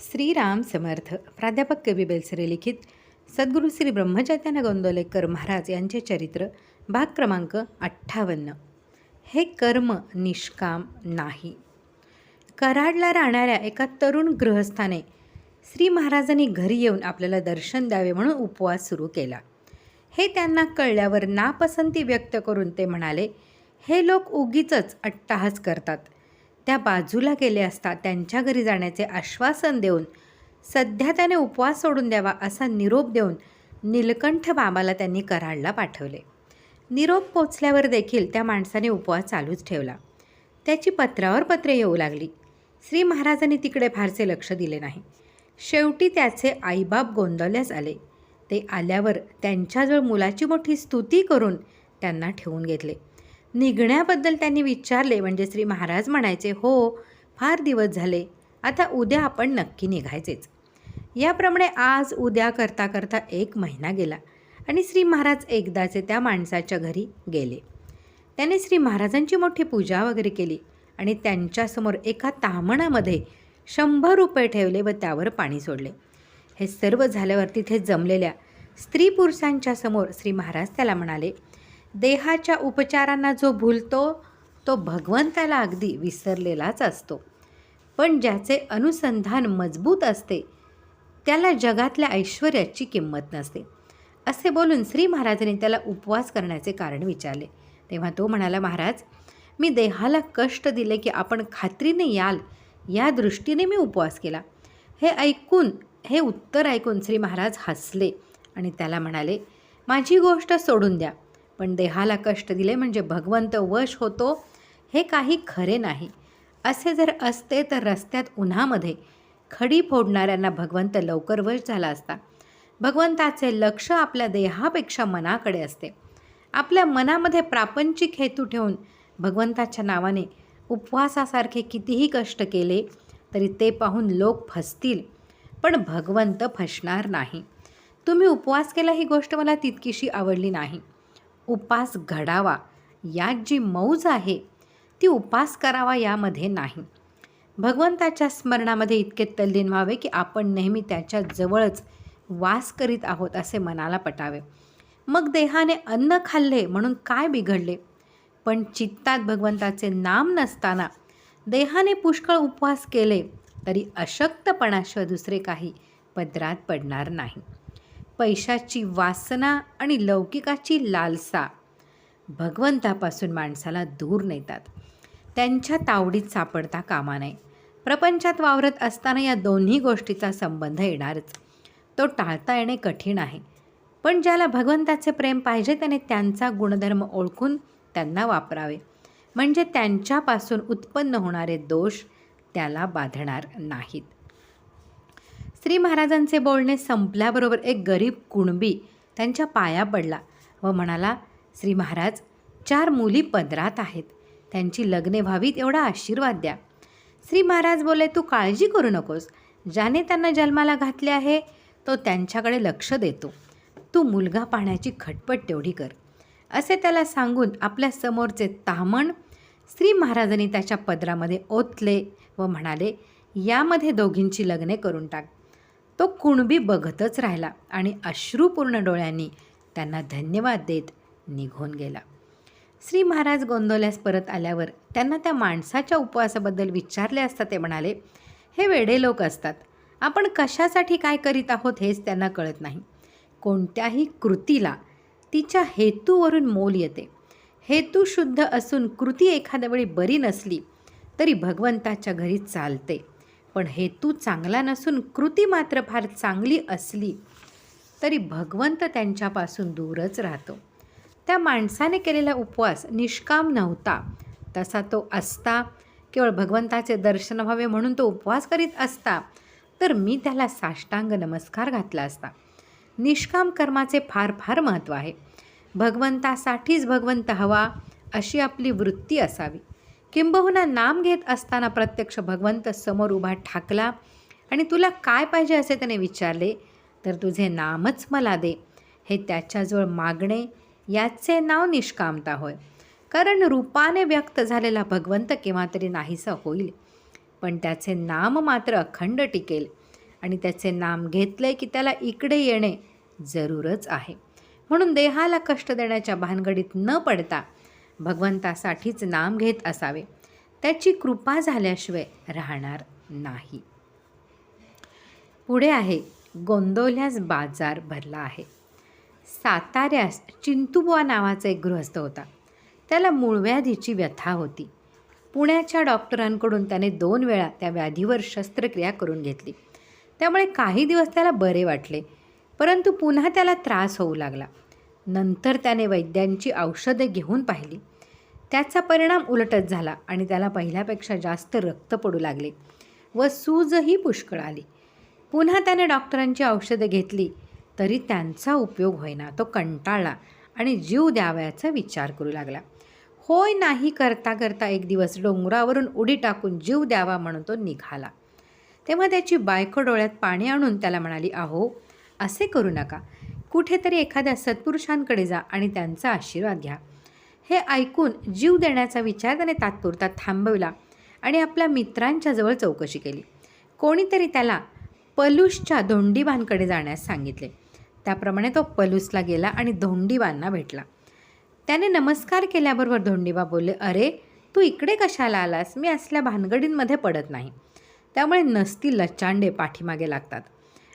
श्रीराम समर्थ प्राध्यापक कवी बेलसरे लिखित सद्गुरू श्री ब्रह्मचैतन्य गोंदोलेकर महाराज यांचे चरित्र भाग क्रमांक अठ्ठावन्न. हे कर्म निष्काम नाही. कराडला राहणाऱ्या एका तरुण गृहस्थाने श्री महाराजांनी घरी येऊन आपल्याला दर्शन द्यावे म्हणून उपवास सुरू केला. हे त्यांना कळल्यावर नापसंती व्यक्त करून ते म्हणाले हे लोक उगीच अट्टाहास करतात. त्या बाजूला गेले असता त्यांच्या घरी जाण्याचे आश्वासन देऊन सध्या त्याने उपवास सोडून द्यावा असा निरोप देऊन नीलकंठ बाबाला त्यांनी कराडला पाठवले. निरोप पोचल्यावर देखील त्या माणसाने उपवास चालूच ठेवला. त्याची पत्रावर पत्रे येऊ लागली. श्री महाराजांनी तिकडे फारसे लक्ष दिले नाही. शेवटी त्याचे आईबाप गोंदवल्यास आले. ते आल्यावर त्यांच्याजवळ मुलाची मोठी स्तुती करून त्यांना ठेवून घेतले. निघण्याबद्दल त्यांनी विचारले म्हणजे श्री महाराज म्हणायचे हो फार दिवस झाले. आता उद्या आपण नक्की निघायचेच. याप्रमाणे आज उद्या करता करता एक महिना गेला आणि श्री महाराज एकदाचे त्या माणसाच्या घरी गेले. त्याने श्री महाराजांची मोठी पूजा वगैरे केली आणि त्यांच्यासमोर एका तामणामध्ये शंभर रुपये ठेवले व त्यावर पाणी सोडले. हे सर्व झाल्यावर तिथे जमलेल्या स्त्री पुरुषांच्या समोर श्री महाराज त्याला म्हणाले देहाच्या उपचारांना जो भूलतो तो भगवंताला अगदी विसरलेलाच असतो. पण ज्याचे अनुसंधान मजबूत असते त्याला जगातल्या ऐश्वर्याची किंमत नसते. असे बोलून श्री महाराजांनी त्याला उपवास करण्याचे कारण विचारले. तेव्हा तो म्हणाला महाराज मी देहाला कष्ट दिले की आपण खात्रीने याल या दृष्टीने मी उपवास केला. हे ऐकून हे उत्तर ऐकून श्री महाराज हसले आणि त्याला म्हणाले माझी गोष्ट सोडून द्या. पण देहाला कष्ट दिले म्हणजे भगवंत वश होतो हे काही खरे नाही. असे जर असते तर रस्त्यात उन्हामध्ये खडी फोडणाऱ्यांना भगवंत लवकर वश झाला असता. भगवंताचे लक्ष आपल्या देहापेक्षा मनाकडे असते. आपल्या मनामध्ये प्रापंचिक हेतू ठेवून भगवंताच्या नावाने उपवासासारखे कितीही कष्ट केले तरी ते पाहून लोक फसतील. पण भगवंत फसणार नाही. तुम्ही उपवास केला ही गोष्ट मला तितकीशी आवडली नाही. उपास घडावा. यात जी मौज आहे ती उपास करावा यामध्ये नाही. भगवंताच्या स्मरणामध्ये इतके तल्लीन व्हावे की आपण नेहमी त्याच्या जवळच वास करीत आहोत असे मनाला पटावे. मग देहाने अन्न खाल्ले म्हणून काय बिघडले? पण चित्तात भगवंताचे नाम नसताना देहाने पुष्कळ उपवास केले तरी अशक्तपणाशिवाय दुसरे काही पदरात पडणार नाही. पैशाची वासना आणि लौकिकाची लालसा. भगवंतापासून माणसाला दूर नेतात. त्यांच्या तावडीत सापडता कामा नये. प्रपंचात वावरत असताना या दोन्ही गोष्टीचा संबंध येणारच. तो टाळता येणे कठीण आहे. पण ज्याला भगवंताचे प्रेम पाहिजे त्याने त्यांचा गुणधर्म ओळखून त्यांना वापरावे. म्हणजे त्यांच्यापासून उत्पन्न होणारे दोष त्याला बाधणार नाहीत. श्री महाराजांचे बोलणे संपल्याबरोबर एक गरीब कुणबी त्यांच्या पाया पडला व म्हणाला श्री महाराज चार मुली पदरात आहेत. त्यांची लग्ने व्हावीत एवढा आशीर्वाद द्या. श्री महाराज बोले तू काळजी करू नकोस. ज्याने त्यांना जन्माला घातले आहे तो त्यांच्याकडे लक्ष देतो. तू मुलगा पाहण्याची खटपट तेवढी कर. असे त्याला सांगून आपल्या समोरचे तामण श्री महाराजांनी त्याच्या पदरामध्ये ओतले व म्हणाले यामध्ये दोघींची लग्ने करून टाक. तो कुणबी बघतच राहिला आणि अश्रूपूर्ण डोळ्यांनी त्यांना धन्यवाद देत निघून गेला. श्री महाराज गोंदवल्यास परत आल्यावर त्यांना त्या माणसाच्या उपवासाबद्दल विचारले असता ते म्हणाले हे वेडे लोक असतात आपण कशासाठी काय करीत आहोत हेच त्यांना कळत नाही. कोणत्याही कृतीला तिच्या हेतूवरून मोल येते. हेतू शुद्ध असून कृती एखाद्या वेळी बरी नसली तरी भगवंताच्या घरी चालते. पण हेतू चांगला नसून कृती मात्र फार चांगली असली तरी भगवंत त्यांच्यापासून दूरच राहतो. त्या माणसाने केलेला उपवास निष्काम नव्हता. तसा तो असता केवळ भगवंताचे दर्शन व्हावे म्हणून तो उपवास करीत असता तर मी त्याला साष्टांग नमस्कार घातला असता. निष्काम कर्माचे फार फार महत्त्व आहे. भगवंतासाठीच भगवंत हवा अशी आपली वृत्ती असावी. किंबहुना नाम घेत असताना प्रत्यक्ष भगवंत समोर उभा ठाकला आणि तुला काय पाहिजे असे त्याने विचारले? तर तुझे नामच मला दे. हे त्याच्याजवळ मागणे याचे नाव निष्कामता होय. कारण रूपाने व्यक्त झालेला भगवंत केव्हा तरी नाहीसा होईल. पण त्याचे नाम मात्र अखंड टिकेल. आणि त्याचे नाम घेतले की त्याला इकडे येणे जरूरच आहे. म्हणून देहाला कष्ट देण्याच्या भानगडीत न पडता भगवंतासाठीच नाम घेत असावे. त्याची कृपा झाल्याशिवाय राहणार नाही. पुढे आहे गोंदवल्यास बाजार भरला आहे. साताऱ्यास चिंतुबुवा नावाचा एक गृहस्थ होता. त्याला मूळव्याधीची व्यथा होती. पुण्याच्या डॉक्टरांकडून त्याने दोन वेळा त्या व्याधीवर शस्त्रक्रिया करून घेतली. त्यामुळे काही दिवस त्याला बरे वाटले परंतु पुन्हा त्याला त्रास होऊ लागला. नंतर त्याने वैद्यांची औषधे घेऊन पाहिली. त्याचा परिणाम उलटच झाला आणि त्याला पहिल्यापेक्षा जास्त रक्त पडू लागले व सूजही पुष्कळ आली. पुन्हा त्याने डॉक्टरांची औषधं घेतली तरी त्यांचा उपयोग होईना तो कंटाळला आणि जीव द्यावयाचा विचार करू लागला. होय नाही करता करता एक दिवस डोंगरावरून उडी टाकून जीव द्यावा म्हणून तो निघाला. तेव्हा त्याची बायको डोळ्यात पाणी आणून त्याला म्हणाली अहो असे करू नका. कुठेतरी एखाद्या सत्पुरुषांकडे जा आणि त्यांचा आशीर्वाद घ्या. हे ऐकून जीव देण्याचा विचार त्याने तात्पुरता थांबवला आणि आपल्या मित्रांच्या जवळ चौकशी केली. कोणीतरी त्याला पलूसच्या धोंडीबांकडे जाण्यास सांगितले. त्याप्रमाणे तो पलूसला गेला आणि धोंडीबांना भेटला. त्याने नमस्कार केल्याबरोबर धोंडीबा बोलले अरे तू इकडे कशाला आलास? मी असल्या भानगडींमध्ये पडत नाही त्यामुळे नसती लचांडे पाठीमागे लागतात.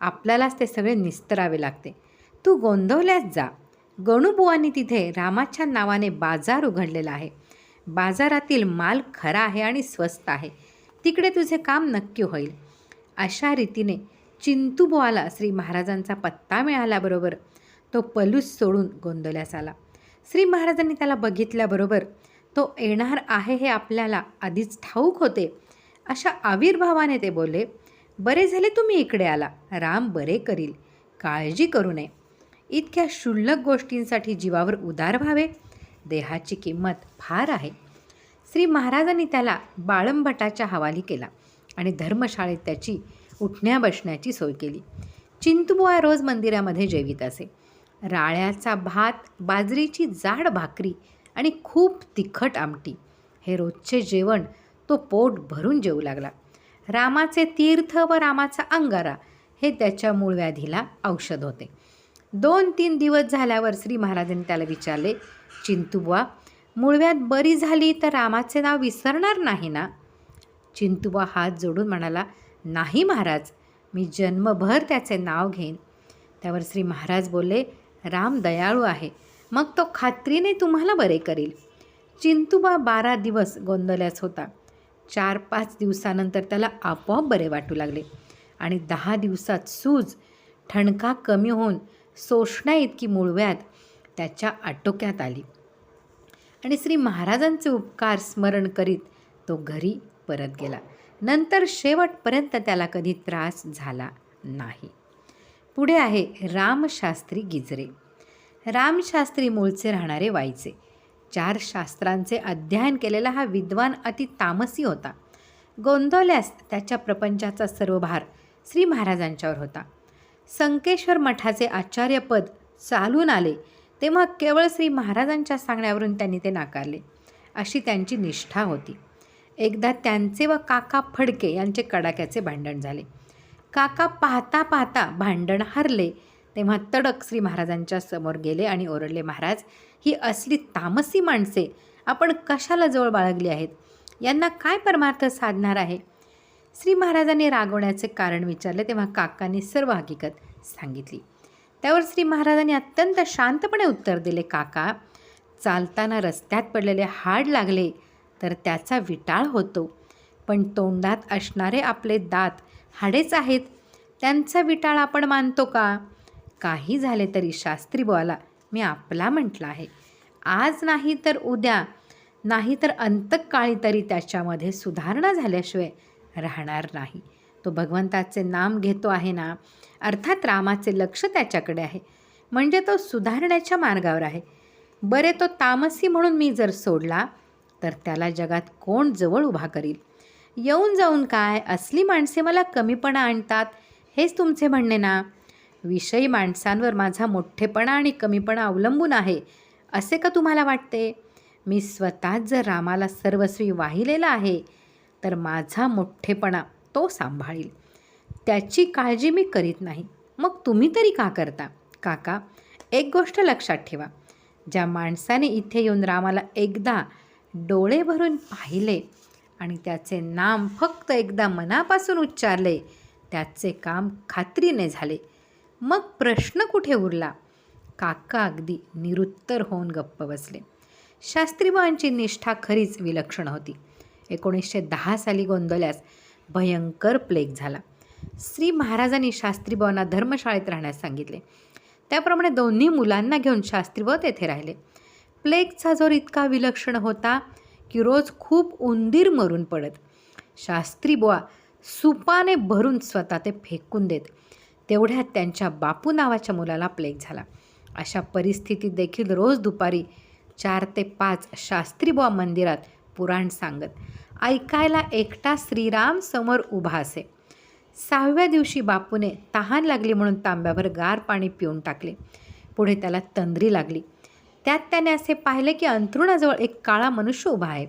आपल्यालाच ते सगळे निस्तरावे लागते. तू गोंधवल्यास जा. गणूबुवांनी तिथे रामाच्या नावाने बाजार उघडलेला आहे. बाजारातील माल खरा आहे आणि स्वस्त आहे. तिकडे तुझे काम नक्की होईल. अशा रीतीने चिंतूबुवाला श्री महाराजांचा पत्ता मिळाल्याबरोबर तो पलूस सोडून गोंदवल्यास आला. श्री महाराजांनी त्याला बघितल्याबरोबर तो येणार आहे हे आपल्याला आधीच ठाऊक होते. अशा आविर्भावाने ते बोलले बरे झाले तुम्ही इकडे आला. राम बरे करील. काळजी करू नये. इतक्या क्षुल्लक गोष्टींसाठी जीवावर उदार व्हावे देहाची किंमत फार आहे. श्री महाराजांनी त्याला बाळंभटाच्या हवाली केला आणि धर्मशाळेत त्याची उठण्या बसण्याची सोय केली. चिंतुबुवा रोज मंदिरामध्ये जेवित असे. राळ्याचा भात बाजरीची जाड भाकरी आणि खूप तिखट आमटी. हे रोजचे जेवण तो पोट भरून जेवू लागला. रामाचे तीर्थ व रामाचा अंगारा हे त्याच्या मूळ व्याधीला औषध होते. दोन तीन दिवस झाल्यावर श्री महाराजांनी त्याला विचारले चिंतुबुवा मुळव्यात बरी झाली तर रामाचे नाव विसरणार नाही ना? चिंतुबा हात जोडून म्हणाला नाही महाराज मी जन्मभर त्याचे नाव घेईन. त्यावर श्री महाराज बोलले राम दयाळू आहे मग तो खात्रीने तुम्हाला बरे करील. चिंतुबा बारा दिवस गोंधल्याच होता. चार पाच दिवसानंतर त्याला आपोआप बरे वाटू लागले आणि दहा दिवसात सूज ठणका कमी होऊन सोसण्या इतकी त्याच्या आटोक्यात आली. आणि श्री महाराजांचे उपकार स्मरण करीत तो घरी परत गेला. नंतर शेवटपर्यंत त्याला कधी त्रास झाला नाही. पुढे आहे रामशास्त्री गिजरे. रामशास्त्री मूळचे राहणारे वाईचे. चार शास्त्रांचे अध्ययन केलेला हा विद्वान अति तामसी होता. गोंदवल्यास त्याच्या प्रपंचाचा सर्व भार श्री महाराजांच्यावर होता. संकेश्वर मठाचे आचार्यपद चालून आले तेव्हा केवळ श्री महाराजांच्या सांगण्यावरून त्यांनी ते नाकारले. अशी त्यांची निष्ठा होती. एकदा त्यांचे व काका फडके यांचे कडाक्याचे भांडण झाले. काका पाहता पाहता भांडण हरले तेव्हा तडक श्री महाराजांच्या समोर गेले आणि ओरडले महाराज ही असली तामसी माणसे आपण कशाला जवळ बाळगली आहेत? यांना काय परमार्थ साधणार आहे? श्री महाराजांनी रागवण्याचे कारण विचारले तेव्हा काकांनी सर्व हकीकत सांगितली. त्यावर श्री महाराजांनी अत्यंत शांतपणे उत्तर दिले काका चालताना रस्त्यात पडलेले हाड लागले तर त्याचा विटाळ होतो. पण तोंडात असणारे आपले दात हाडेच आहेत. त्यांचा विटाळ आपण मानतो का? काही झाले तरी शास्त्री बोला मी आपला म्हटला आहे. आज नाही तर उद्या. नाही तर अंतकाळी तरी त्याच्यामध्ये सुधारणा झाल्याशिवाय राहणार नाही. तो भगवंताचे नाम घेतो आहे ना अर्थात रामाचे लक्ष त्याच्याकडे आहे. म्हणजे तो सुधारण्याच्या मार्गावर आहे. बरे तो तामसी म्हणून मी जर सोडला तर त्याला जगात कोण जवळ उभा करील? येऊन जाऊन काय? असली माणसे मला कमीपणा आणतात हेच तुमचे म्हणणे ना. विषयी माणसांवर माझा मोठेपणा आणि कमीपणा अवलंबून आहे असे का तुम्हाला वाटते? मी स्वतःच जर रामाला सर्वस्वी वाहिलेलं आहे तर माझा मोठेपणा तो सांभाळील. त्याची काळजी मी करीत नाही. मग तुम्ही तरी का करता? काका एक गोष्ट लक्षात ठेवा. ज्या माणसाने इथे येऊन रामाला एकदा डोळे भरून पाहिले आणि त्याचे नाम फक्त एकदा मनापासून उच्चारले त्याचे काम खात्रीने झाले. मग प्रश्न कुठे उरला? काका अगदी निरुत्तर होऊन गप्प बसले. शास्त्रीबाईंची निष्ठा खरीच विलक्षण होती. एकोणीसशे दहा साली गोंदवल्यास भयंकर प्लेग झाला. श्री महाराजांनी शास्त्रीबाईंना धर्मशाळेत राहण्यास सांगितले. त्याप्रमाणे दोन्ही मुलांना घेऊन शास्त्रीबाई तेथे राहिले. प्लेगचा जोर इतका विलक्षण होता की रोज खूप उंदीर मरून पडत. शास्त्री बुवा सुपाने भरून स्वतः ते फेकून देत. तेवढ्यात त्यांच्या बापू नावाच्या मुलाला प्लेग झाला. अशा परिस्थितीत देखील रोज दुपारी चार ते पाच शास्त्री बुवा मंदिरात पुराण सांगत ऐकायला एकटा श्रीराम समोर उभा असे. सहाव्या दिवशी बापूने तहान लागली म्हणून तांब्याभर गार पाणी पिऊन टाकले. पुढे त्याला तंद्री लागली. त्यात त्याने असे पाहिले की अंथरुणाजवळ एक काळा मनुष्य उभा आहे.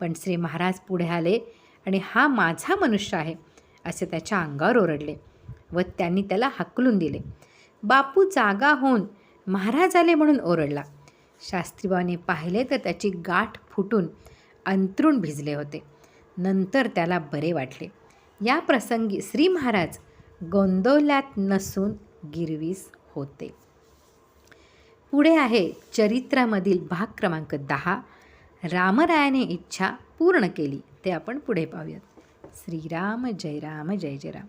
पण श्री महाराज पुढे आले आणि हा माझा मनुष्य आहे असे त्याच्या अंगावर ओरडले व त्यांनी त्याला हकलून दिले. बापू जागा होऊन महाराज आले म्हणून ओरडला. शास्त्रीबाने पाहिले तर त्याची गाठ फुटून अंतरुण भिजले होते. नंतर त्याला बरे वाटले. या प्रसंगी श्री महाराज गोंदवल्यात नसून गिरवीस होते. पुढे आहे चरित्रामधील भाग क्रमांक दहा. रामरायाने इच्छा पूर्ण केली. ते आपण पुढे पाहूयात. श्रीराम जय राम जय जय राम.